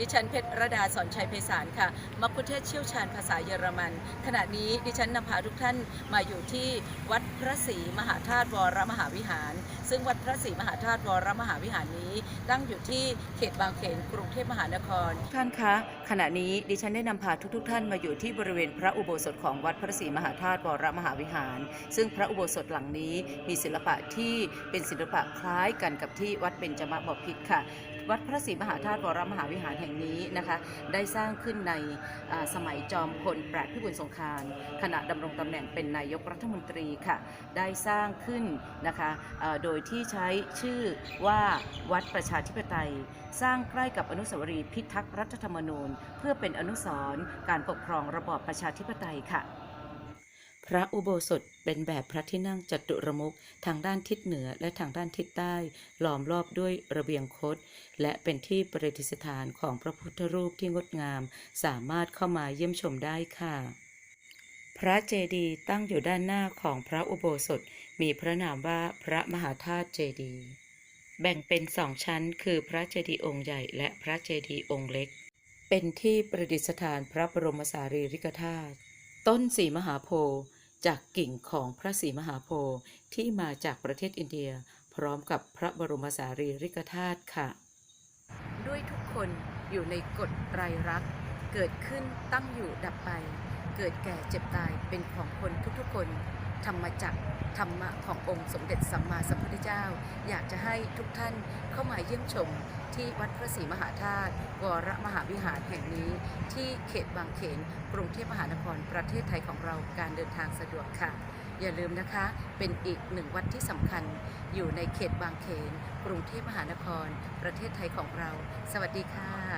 ดิฉันเพชรระดาสอนชัยไพศาลค่ะมักคุเทศเชี่ยวชาญภาษาเยอรมัน ขณะนี้ดิฉันนำพาทุกท่านมาอยู่ที่วัดพระศรีมหาธาตุวรมหาวิหาร ซึ่งวัดพระศรีมหาธาตุวรมหาวิหารนี้ ตั้งอยู่ที่เขตบางเขนกรุงเทพมหานคร ท่านคะขณะนี้ดิฉันได้นำพาทุกๆท่านมาอยู่ที่บริเวณพระอุโบสถของวัดพระศรีมหาธาตุวรมหาวิหาร ซึ่งพระอุโบสถหลังนี้มีศิลปะที่เป็นศิลปะคล้ายกันกับที่วัดเบญจมบพิตรค่ะ วัดพระศรีมหาธาตุวรมหาวิหารแห่งนี้นะคะ ได้สร้างขึ้นในสมัยจอมพลปราดพิบูลสงครามขณะดำรงตำแหน่งเป็นนายกรัฐมนตรีค่ะ ได้สร้างขึ้นนะคะโดยที่ใช้ชื่อว่าวัดประชาธิปไตย สร้างใกล้กับอนุสาวรีย์พิทักษ์รัฐธรรมนูญ เพื่อเป็นอนุสรณ์การปกครองระบอบประชาธิปไตยค่ะ พระอุโบสถเป็นแบบพระที่นั่งจัตุรมุขทางด้านทิศเหนือและทางด้านทิศใต้ล้อมรอบด้วยระเบียงคดและเป็นที่ประดิษฐานของพระพุทธรูปที่งดงาม สามารถเข้ามาเยี่ยมชมได้ค่ะ พระเจดีย์ตั้งอยู่ด้านหน้าของพระอุโบสถ มีพระนามว่าพระมหาธาตุเจดีย์แบ่งเป็นสองชั้นคือพระเจดีย์องค์ใหญ่และพระเจดีย์องค์เล็ก เป็นที่ประดิษฐานพระบรมสารีริกธาตุต้นสีมหาโพธิ์ จากกิ่งของพระศรีมหาโพธิ์ที่มาจากประเทศอินเดีย พร้อมกับพระบรมสารีริกธาตุค่ะ ด้วยทุกคนอยู่ในกฎไตรรักษ์เกิดขึ้นตั้งอยู่ดับไป เกิดแก่เจ็บตายเป็นของคนทุกๆคนธรรมจักร ธรรมะขององค์สมเด็จสัมมาสัมพุทธเจ้า อยากจะให้ทุกท่านเข้ามาเยี่ยมชมที่วัดพระศรีมหาธาตุวรมหาวิหารแห่งนี้ ที่เขตบางเขน กรุงเทพมหานครประเทศไทยของเราการเดินทางสะดวกค่ะ อย่าลืมนะคะ เป็นอีกหนึ่งวัดที่สำคัญ อยู่ในเขตบางเขน กรุงเทพมหานคร ประเทศไทยของเรา สวัสดีค่ะ